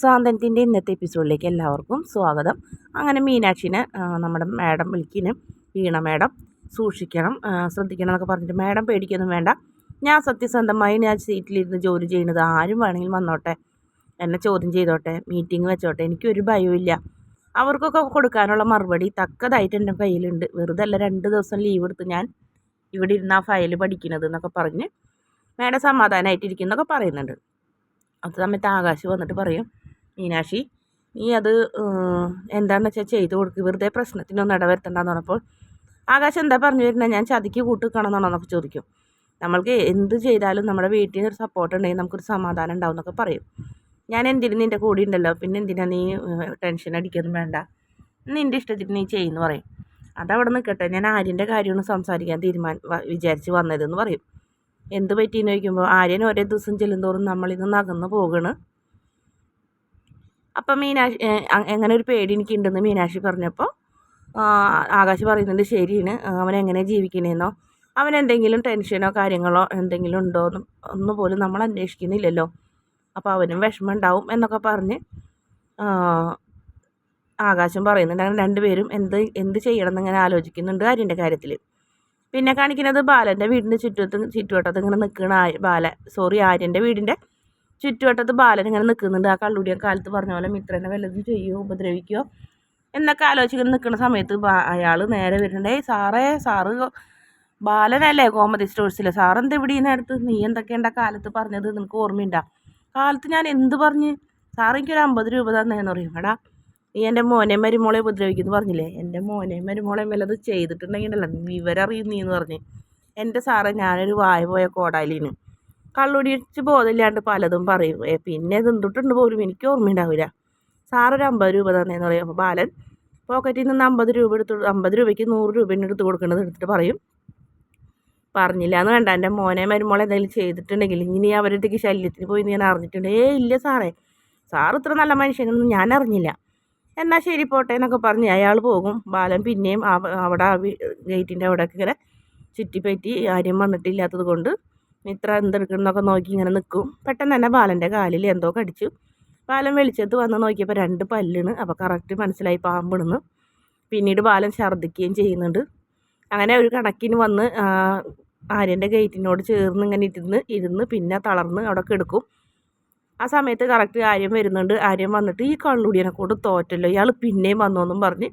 സാന്ത്വനത്തിന്റെ ഇന്നത്തെ എപ്പിസോഡിലേക്ക് എല്ലാവർക്കും സ്വാഗതം. അങ്ങനെ മീനാക്ഷിനെ നമ്മുടെ മാഡം വിളിക്കുന്നു. വീണ മാഡം സൂക്ഷിക്കണം ശ്രദ്ധിക്കണം എന്നൊക്കെ പറഞ്ഞിട്ട് മാഡം പേടിക്കൊന്നും വേണ്ട. ഞാൻ സത്യസന്ധമായി ഞാൻ സീറ്റിലിരുന്ന് ജോലി ചെയ്യുന്നത് ആരും വേണമെങ്കിലും വന്നോട്ടെ. എന്നെ ചോദ്യം ചെയ്തോട്ടെ മീറ്റിംഗ് വെച്ചോട്ടെ എനിക്കൊരു ഭയമില്ല അവർക്കൊക്കെ കൊടുക്കാനുള്ള മറുപടി തക്കതായിട്ട് എന്റെ കയ്യിലുണ്ട്. വെറുതെ അല്ല രണ്ട് ദിവസം ലീവ് എടുത്ത് ഞാൻ ഇവിടെ ഇരുന്ന് ആ ഫയൽ പഠിക്കുന്നത് എന്നൊക്കെ പറഞ്ഞ് മാഡം സമാധാനമായിട്ടിരിക്കുന്നൊക്കെ പറയുന്നുണ്ട്. അത് സമയത്ത് ആകാശ് വന്നിട്ട് പറയും മീനാക്ഷി നീ അത് എന്താണെന്ന് വെച്ചാൽ ചെയ്ത് കൊടുക്കുക വെറുതെ പ്രശ്നത്തിനൊന്നും ഇടവരുത്തണ്ടെന്ന് പറഞ്ഞപ്പോൾ ആകാശം എന്താ പറഞ്ഞു വരുന്നത് ഞാൻ ചതിക്ക് കൂട്ടിക്കണമെന്നാണെന്നൊക്കെ ചോദിക്കും. നമ്മൾക്ക് എന്ത് ചെയ്താലും നമ്മുടെ വീട്ടിൽ നിന്ന് ഒരു സപ്പോർട്ട് ഉണ്ടെങ്കിൽ നമുക്കൊരു സമാധാനം ഉണ്ടാവും എന്നൊക്കെ പറയും. ഞാൻ എന്തിനു നിന്റെ കൂടെ ഉണ്ടല്ലോ? പിന്നെ എന്തിനാ നീ ടെൻഷൻ അടിക്കൊന്നും വേണ്ട. നിന്റെ ഇഷ്ടത്തിന് നീ ചെയ്യുമെന്ന് പറയും. അതവിടെ നിൽക്കട്ടെ. ഞാൻ ആര്യന്റെ കാര്യമാണ് സംസാരിക്കാൻ തീരുമാനം വിചാരിച്ച് വന്നതെന്ന് പറയും. എന്ത് പറ്റിയെന്ന് ചോദിക്കുമ്പോൾ ആര്യൻ ഒരേ ദിവസം ചെല്ലുന്തോറും നമ്മളിന്ന് നകന്ന് പോകണ്. അപ്പം മീനാക്ഷി എങ്ങനെ ഒരു പേടി എനിക്കുണ്ടെന്ന് മീനാക്ഷി പറഞ്ഞപ്പോൾ ആകാശ് പറയുന്നുണ്ട് ശരിയാണ് അവൻ എങ്ങനെ ജീവിക്കണേന്നോ അവൻ എന്തെങ്കിലും ടെൻഷനോ കാര്യങ്ങളോ എന്തെങ്കിലും ഉണ്ടോ എന്ന് ഒന്നും പോലും നമ്മൾ അന്വേഷിക്കുന്നില്ലല്ലോ. അപ്പോൾ അവനും വിഷമം ഉണ്ടാവും എന്നൊക്കെ പറഞ്ഞ് ആകാശം പറയുന്നുണ്ട് അങ്ങനെ രണ്ടുപേരും എന്ത് എന്ത് ചെയ്യണം എന്നിങ്ങനെ ആലോചിക്കുന്നുണ്ട് ആര്യന്റെ കാര്യത്തിൽ പിന്നെ കാണിക്കുന്നത് ബാലന്റെ വീടിന്റെ ചുറ്റുവത്ത് ചുറ്റുവട്ടത്ത് ഇങ്ങനെ നിൽക്കണ ബാല സോറി ആര്യന്റെ വീടിന്റെ ചുറ്റുവട്ടത്ത് ബാലൻ ഇങ്ങനെ നിൽക്കുന്നുണ്ട്. ആ കള്ളുടിയൻ കാലത്ത് പറഞ്ഞ പോലെ മിത്രനെ വല്ലതും ചെയ്യുമോ ഉപദ്രവിക്കുകയോ എന്നൊക്കെ ആലോചിക്കുന്ന നിൽക്കുന്ന സമയത്ത് അയാൾ നേരെ വരുന്നുണ്ട്. സാറേ സാറ് ബാലനല്ലേ കോമഡി സ്റ്റോഴ്സിലെ? സാറെന്താ ഇവിടെ ഈ നേരത്ത്? നീ എന്തൊക്കെയാണ്ട കാലത്ത് പറഞ്ഞത്? നിനക്ക് ഓർമ്മയുണ്ടാ? കാലത്ത് ഞാൻ എന്ത് പറഞ്ഞ്? സാറ് എനിക്കൊരു അമ്പത് രൂപ തന്നേന്ന് പറയും. എടാ നീ എന്റെ മോനെ മരുമോളെ ഉപദ്രവിക്കുന്നു പറഞ്ഞില്ലേ? എന്റെ മോനെ മരുമോളെ വല്ലത് ചെയ്തിട്ടുണ്ടെങ്കിലല്ല വിവരറിയും നീ എന്ന് പറഞ്ഞ്. എന്റെ സാറേ ഞാനൊരു വായ പോയ കോടാലിന് കള്ളുടിച്ച് ബോധമില്ലാണ്ട് പലതും പറയും. പിന്നെ ഇത് എന്തുട്ടുണ്ട് പോലും എനിക്ക് ഓർമ്മയുണ്ടാവില്ല. സാറൊരു അമ്പത് രൂപ തന്നേന്ന് പറയും. അപ്പോൾ ബാലൻ പോക്കറ്റിൽ നിന്ന് അമ്പത് രൂപ എടുത്ത് അമ്പത് രൂപയ്ക്ക് നൂറ് രൂപ എടുത്ത് കൊടുക്കേണ്ടത് എടുത്തിട്ട് പറയും. പറഞ്ഞില്ല എന്ന് വേണ്ട. എന്റെ മോനെ മരുമോളെ എന്തെങ്കിലും ചെയ്തിട്ടുണ്ടെങ്കിൽ ഇനി അവരുടെ ശല്യത്തിന് പോയി ഞാൻ അറിഞ്ഞിട്ടുണ്ട്. ഏ ഇല്ല സാറേ. സാറ് ഇത്ര നല്ല മനുഷ്യനൊന്നും ഞാൻ അറിഞ്ഞില്ല. എന്നാൽ ശരി പോട്ടെ എന്നൊക്കെ പറഞ്ഞ് അയാൾ പോകും. ബാലൻ പിന്നെയും അവ- അവിടെ ഗേറ്റിന്റെ അവിടെയൊക്കെ ഇങ്ങനെ ചുറ്റിപ്പറ്റി ആരും വന്നിട്ടില്ലാത്തത് കൊണ്ട് മിത്ര എന്തെടുക്കണമെന്നൊക്കെ നോക്കി ഇങ്ങനെ നിൽക്കും പെട്ടെന്ന് തന്നെ ബാലന്റെ കാലിൽ എന്തോ കടിച്ചു. ബാലൻ വെളിച്ചത്ത് വന്ന് നോക്കിയപ്പോൾ രണ്ട് പല്ലിന് അപ്പോൾ കറക്റ്റ് മനസ്സിലായി പാമ്പിടുന്ന്. പിന്നീട് ബാലൻ ഛർദ്ദിക്കുകയും ചെയ്യുന്നുണ്ട്. അങ്ങനെ ഒരു കണക്കിന് വന്ന് ആര്യന്റെ ഗേറ്റിനോട് ചേർന്ന് ഇങ്ങനെ ഇരുന്ന് ഇരുന്ന് പിന്നെ തളർന്ന് അവിടെ കിടക്കും. ആ സമയത്ത് കറക്റ്റ് ആര്യം വരുന്നുണ്ട്. ആര്യം വന്നിട്ട് ഈ കള്ളുടിയനെ കൊണ്ട് തോറ്റല്ലോ. ഇയാൾ പിന്നെയും വന്നു എന്നും പറഞ്ഞ്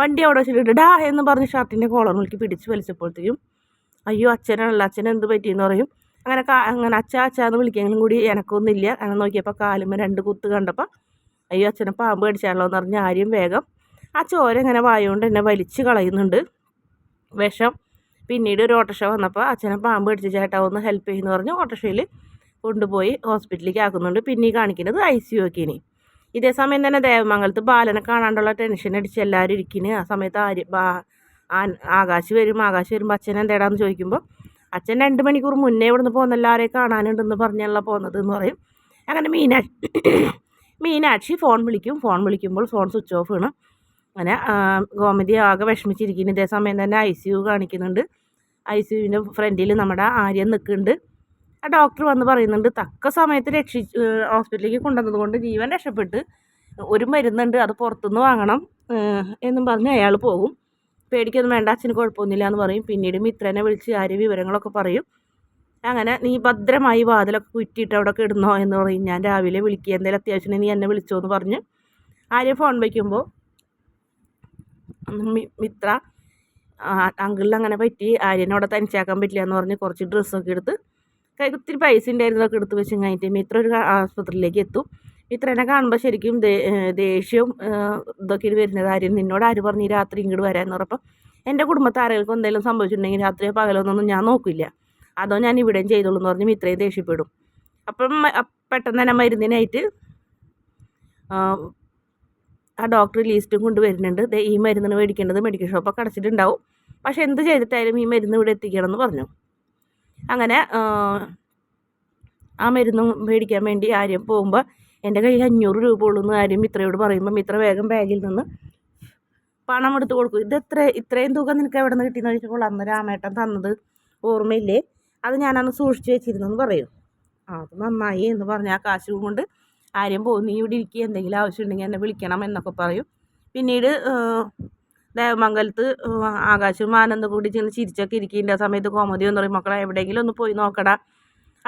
വണ്ടി അവിടെ വെച്ചിട്ട് ഡാ എന്ന് പറഞ്ഞ് ഷർട്ടിന്റെ കോളർ മുളിക്ക് പിടിച്ച് വലിച്ചപ്പോഴത്തേക്കും അയ്യോ അച്ഛനാണല്ലോ അച്ഛൻ എന്ത് പറ്റിയെന്ന് പറയും. അങ്ങനെ കാ അങ്ങനെ അച്ഛ അച്ഛാന്ന് വിളിക്കെങ്കിലും കൂടി എനക്കൊന്നുമില്ല. അങ്ങനെ നോക്കിയപ്പോൾ കാലുമ്മ രണ്ട് കുത്ത് കണ്ടപ്പോൾ അയ്യോ അച്ഛനെ പാമ്പ് കടിച്ചാണല്ലോ എന്ന് പറഞ്ഞ് ആര്യം വേഗം ആ ചോര ഇങ്ങനെ വായുകൊണ്ട് എന്നെ വലിച്ച് കളയുന്നുണ്ട്. വിഷം. പിന്നീട് ഒരു ഓട്ടോറിക്ഷ വന്നപ്പോൾ അച്ഛനെ പാമ്പ് കടിച്ച് ചേട്ടാ ഒന്ന് ഹെൽപ്പ് ചെയ്യുമെന്ന് പറഞ്ഞ് ഓട്ടോറിക്ഷയിൽ കൊണ്ടുപോയി ഹോസ്പിറ്റലിലേക്ക് ആക്കുന്നുണ്ട്. പിന്നെ ഈ കാണിക്കുന്നത് ഐ സി യു ഒക്കെ ഇനി. ഇതേ സമയം തന്നെ ദേവമംഗലത്ത് ബാലനെ കാണാണ്ടുള്ള ടെൻഷൻ അടിച്ച് എല്ലാവരും ഇരിക്കുന്നു ആ സമയത്ത് ആര് ബാ ആ- ആകാശ് വരും ആകാശ് വരുമ്പോൾ അച്ഛൻ എന്തേടാന്ന് ചോദിക്കുമ്പോൾ അച്ഛൻ രണ്ട് മണിക്കൂർ മുന്നേ ഇവിടുന്ന് പോകുന്ന എല്ലാവരെയും കാണാനുണ്ടെന്ന് പറഞ്ഞല്ല പോകുന്നത്? എന്ന് പറയും. അങ്ങനെ മീനാക്ഷി മീനാക്ഷി ഫോൺ വിളിക്കും. ഫോൺ വിളിക്കുമ്പോൾ ഫോൺ സ്വിച്ച് ഓഫ് ആണ്. അങ്ങനെ ഗോമതി ആകെ വിഷമിച്ചിരിക്കുന്നു. ഇതേ സമയം തന്നെ ഐ സി യു കാണിക്കുന്നുണ്ട്. ഐ സി യുവിന്റെ ഫ്രണ്ടിൽ നമ്മുടെ ആര്യൻ നിൽക്കുന്നുണ്ട്. ആ ഡോക്ടർ വന്ന് പറയുന്നുണ്ട് തക്ക സമയത്ത് രക്ഷിച്ച് ഹോസ്പിറ്റലിലേക്ക് കൊണ്ടുവന്നത് കൊണ്ട് ജീവൻ രക്ഷപ്പെട്ട് ഒരു മരുന്നുണ്ട് അത് പുറത്തുനിന്ന് വാങ്ങണം എന്നും പറഞ്ഞ് അയാൾ പോകും. പേടിക്കൊന്നും വേണ്ട അച്ഛന് കുഴപ്പമൊന്നുമില്ല എന്ന് പറയും. പിന്നീട് മിത്രനെ വിളിച്ച് ആര്യ വിവരങ്ങളൊക്കെ പറയും. അങ്ങനെ നീ ഭദ്രമായി വാതിലൊക്കെ കുറ്റിയിട്ട് അവിടെ കിടന്നോ എന്ന് പറയും. ഞാൻ രാവിലെ വിളിക്കുക എന്തെങ്കിലും അത്യാവശ്യം നീ എന്നെ വിളിച്ചോ എന്ന് പറഞ്ഞ് ആര്യ ഫോൺ വയ്ക്കുമ്പോൾ മിത്ര അങ്കിളിൽ അങ്ങനെ പറ്റി ആര്യനെ അവിടെ തനിച്ചാക്കാൻ പറ്റില്ല എന്ന് പറഞ്ഞ് കുറച്ച് ഡ്രസ്സൊക്കെ എടുത്ത് കൈ ഒത്തിരി പൈസ ഉണ്ടായിരുന്നതൊക്കെ എടുത്ത് വെച്ച് കഴിഞ്ഞിട്ട് മിത്ര ഒരു ആസ്പത്രിയിലേക്ക് എത്തും. മിത്രനെ കാണുമ്പോൾ ശരിക്കും ദേഷ്യവും ഇതൊക്കെ വരുന്ന കാര്യം. നിന്നോട് ആര് പറഞ്ഞ് ഈ രാത്രി ഇങ്ങോട്ട് വരാമെന്ന് പറഞ്ഞപ്പോൾ എന്റെ കുടുംബത്തെ ആരെങ്കിലും എന്തെങ്കിലും സംഭവിച്ചിട്ടുണ്ടെങ്കിൽ രാത്രിയോ പകലൊന്നും ഞാൻ നോക്കില്ല. അതോ ഞാൻ ഇവിടെയും ചെയ്തോളൂ എന്ന് പറഞ്ഞ് ഇത്രയും ദേഷ്യപ്പെടും. അപ്പം പെട്ടെന്ന് തന്നെ മരുന്നിനായിട്ട് ആ, ഡോക്ടർ ലിസ്റ്റും കൊണ്ട് വരുന്നുണ്ട്. ഈ മരുന്നിന് മേടിക്കേണ്ടത്. മെഡിക്കൽ ഷോപ്പൊക്കെ അടച്ചിട്ടുണ്ടാവും. പക്ഷെ എന്ത് ചെയ്തിട്ടായാലും ഈ മരുന്ന് ഇവിടെ എത്തിക്കണം എന്ന് പറഞ്ഞു. അങ്ങനെ ആ മരുന്ന് മേടിക്കാൻ വേണ്ടി ആര്യം പോകുമ്പോൾ എന്റെ കയ്യിൽ അഞ്ഞൂറ് രൂപ ഉള്ളൂ എന്ന് കാര്യം മിത്രയോട് പറയുമ്പം മിത്ര വേഗം ബാഗിൽ നിന്ന് പണം എടുത്ത് കൊടുക്കും. ഇത് എത്ര ഇത്രയും തുക നിനക്ക് എവിടെ നിന്ന് കിട്ടിയെന്ന് ചോദിച്ചപ്പോൾ അന്ന് രാമേട്ടൻ തന്നത് ഓർമ്മയില്ലേ? അത് ഞാനന്ന് സൂക്ഷിച്ച് വെച്ചിരുന്നെന്ന് പറയും. ആ അത് നന്നായി എന്ന് പറഞ്ഞ് ആ കാശ് കൊണ്ട് ആരെയും പോകും നീ ഇവിടെ ഇരിക്കുക എന്തെങ്കിലും ആവശ്യമുണ്ടെങ്കിൽ എന്നെ വിളിക്കണം എന്നൊക്കെ പറയും. പിന്നീട് ദേവമംഗലത്ത് ആകാശവും ആനന്ദ കൂടി ചെന്ന് ചിരിച്ചൊക്കെ ഇരിക്കേണ്ട സമയത്ത് കോമതി എന്ന് പറയും. മക്കളെ എവിടെയെങ്കിലും ഒന്ന് പോയി നോക്കടാ.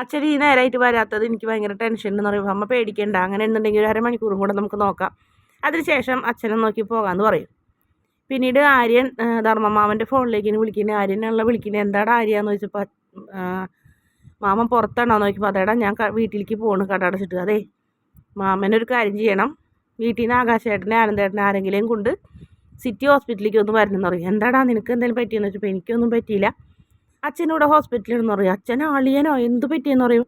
അച്ഛൻ ഈ നേരമായിട്ട് വരാത്തത് എനിക്ക് ഭയങ്കര ടെൻഷൻ എന്ന് പറയും അമ്മ പേടിക്കേണ്ട അങ്ങനെ എന്നുണ്ടെങ്കിൽ ഒരു അരമണിക്കൂറും കൂടെ നമുക്ക് നോക്കാം. അതിനുശേഷം അച്ഛനെ നോക്കി പോകാമെന്ന് പറയും. പിന്നീട് ആര്യൻ ധർമ്മമാമന്റെ ഫോണിലേക്ക് വിളിക്കുന്നത് ആര്യനുള്ള വിളിക്കുന്നത് എന്താടാ ആര്യാന്ന് ചോദിച്ചപ്പോൾ മാമൻ പുറത്താണോ? നോക്കിയപ്പോൾ അതേടാ ഞാൻ വീട്ടിലേക്ക് പോകണം കട അടച്ചിട്ട് അതേ മാമനൊരു കാര്യം ചെയ്യണം. വീട്ടിൽ നിന്ന് ആകാശേട്ടനെ ആനന്ദേട്ടനെ ആരെങ്കിലും കൊണ്ട് സിറ്റി ഹോസ്പിറ്റലിലേക്ക് ഒന്ന് വരണമെന്ന് പറയും. എന്താടാ നിനക്ക് എന്തെങ്കിലും പറ്റിയെന്ന് വെച്ചപ്പോൾ എനിക്കൊന്നും പറ്റിയില്ല. അച്ഛനൂടെ ഹോസ്പിറ്റലിൽ നിന്ന് പറയും അച്ഛൻ അളിയനോ എന്ത് പറ്റിയെന്ന് പറയും?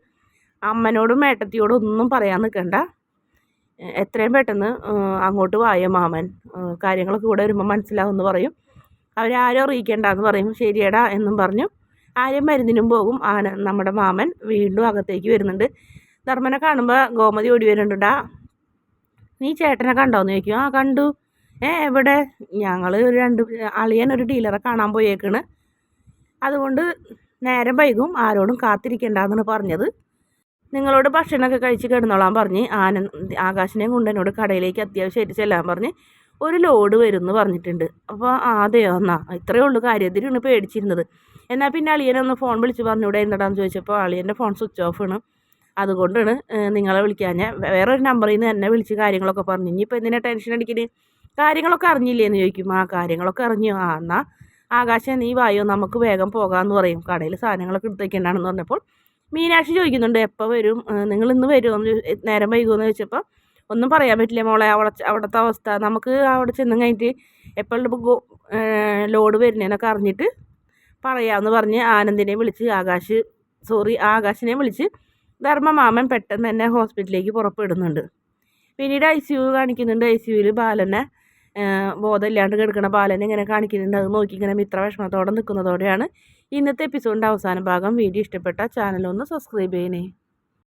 അമ്മനോടും ഏട്ടത്തിയോടും ഒന്നും പറയാൻ നിൽക്കണ്ട. എത്രയും പെട്ടെന്ന് അങ്ങോട്ട് വായ മാമൻ? കാര്യങ്ങളൊക്കെ കൂടെ വരുമ്പോൾ മനസ്സിലാവുമെന്ന് പറയും. അവരാരും അറിയിക്കേണ്ടെന്ന് പറയും. ശരിയടാ എന്നും പറഞ്ഞു. ആരും മരുന്നിനും പോകും. ആന നമ്മുടെ മാമൻ വീണ്ടും അകത്തേക്ക് വരുന്നുണ്ട്. ധർമ്മനെ കാണുമ്പോൾ ഗോമതി ഓടി വരുന്നുണ്ടാ. നീ ചേട്ടനെ കണ്ടോന്ന് ചോദിക്കും. ആ കണ്ടു. ഏ എവിടെ? ഞങ്ങൾ ഒരു രണ്ട് അളിയൻ ഒരു ഡീലറെ കാണാൻ പോയേക്കാണ്. അതുകൊണ്ട് നേരം വൈകും ആരോടും കാത്തിരിക്കേണ്ടെന്നാണ് പറഞ്ഞത്. നിങ്ങളോട് ഭക്ഷണമൊക്കെ കഴിച്ച് കിടന്നോളാൻ പറഞ്ഞ് ആനന്ദ് ആകാശിനെയും കൊണ്ട് എന്നോട് കടയിലേക്ക് അത്യാവശ്യമായിട്ട് ചെല്ലാൻ പറഞ്ഞ് ഒരു ലോഡ് വരും എന്ന് പറഞ്ഞിട്ടുണ്ട് അപ്പോൾ അതെയോ? എന്നാ ഇത്രയേ ഉള്ളൂ. കാര്യത്തിനാണ് പേടിച്ചിരുന്നത്. എന്നാൽ പിന്നെ അളിയനൊന്ന് ഫോൺ വിളിച്ച് പറഞ്ഞൂടെ എന്താണെന്ന് ചോദിച്ചപ്പോൾ അളിയന്റെ ഫോൺ സ്വിച്ച് ഓഫ് ആണ്. അതുകൊണ്ടാണ് നിങ്ങളെ വിളിക്കാൻ. ഞാൻ വേറൊരു നമ്പറിൽ നിന്ന് എന്നെ വിളിച്ച് കാര്യങ്ങളൊക്കെ പറഞ്ഞു. ഇനിയിപ്പോൾ എന്തിനാ ടെൻഷൻ അടിക്കുന്നത് കാര്യങ്ങളൊക്കെ അറിഞ്ഞില്ലേ എന്ന് ചോദിക്കും. ആ കാര്യങ്ങളൊക്കെ അറിഞ്ഞു. ആ എന്നാൽ ആകാശം നീ വായോ? നമുക്ക് വേഗം പോകാമെന്ന് പറയും. കടയിൽ സാധനങ്ങളൊക്കെ എടുത്തേക്കണ്ടാണെന്ന് പറഞ്ഞപ്പോൾ മീനാക്ഷി ചോദിക്കുന്നുണ്ട് എപ്പോൾ വരും? നിങ്ങൾ ഇന്ന് വരുമോ എന്ന് നേരം വൈകുമെന്ന് ചോദിച്ചപ്പോൾ ഒന്നും പറയാൻ പറ്റില്ല മോളെ അവിടെ അവിടുത്തെ അവസ്ഥ. നമുക്ക് അവിടെ ചെന്നും കഴിഞ്ഞിട്ട് എപ്പോഴും ലോഡ് വരുന്നതിനൊക്കെ അറിഞ്ഞിട്ട് പറയാമെന്ന് പറഞ്ഞ് ആനന്ദിനെ വിളിച്ച് ആകാശ് സോറി ആകാശിനെ വിളിച്ച് ധർമ്മമാമൻ പെട്ടെന്ന് തന്നെ ഹോസ്പിറ്റലിലേക്ക് പുറപ്പെടുന്നുണ്ട്. പിന്നീട് ഐ സി യു കാണിക്കുന്നുണ്ട്. ഐ സി യുവിൽ ബാലനെ ബോധമില്ലാണ്ട് കിടക്കുന്ന പാലനെ ഇങ്ങനെ കാണിക്കുന്നുണ്ട്. അത് നോക്കി ഇങ്ങനെ മിത്ര വിഷമത്തോടെ നിൽക്കുന്നതോടെയാണ് ഇന്നത്തെ എപ്പിസോഡിന്റെ അവസാന ഭാഗം. വീഡിയോ ഇഷ്ടപ്പെട്ട ചാനലൊന്ന് സബ്സ്ക്രൈബ് ചെയ്യണേ.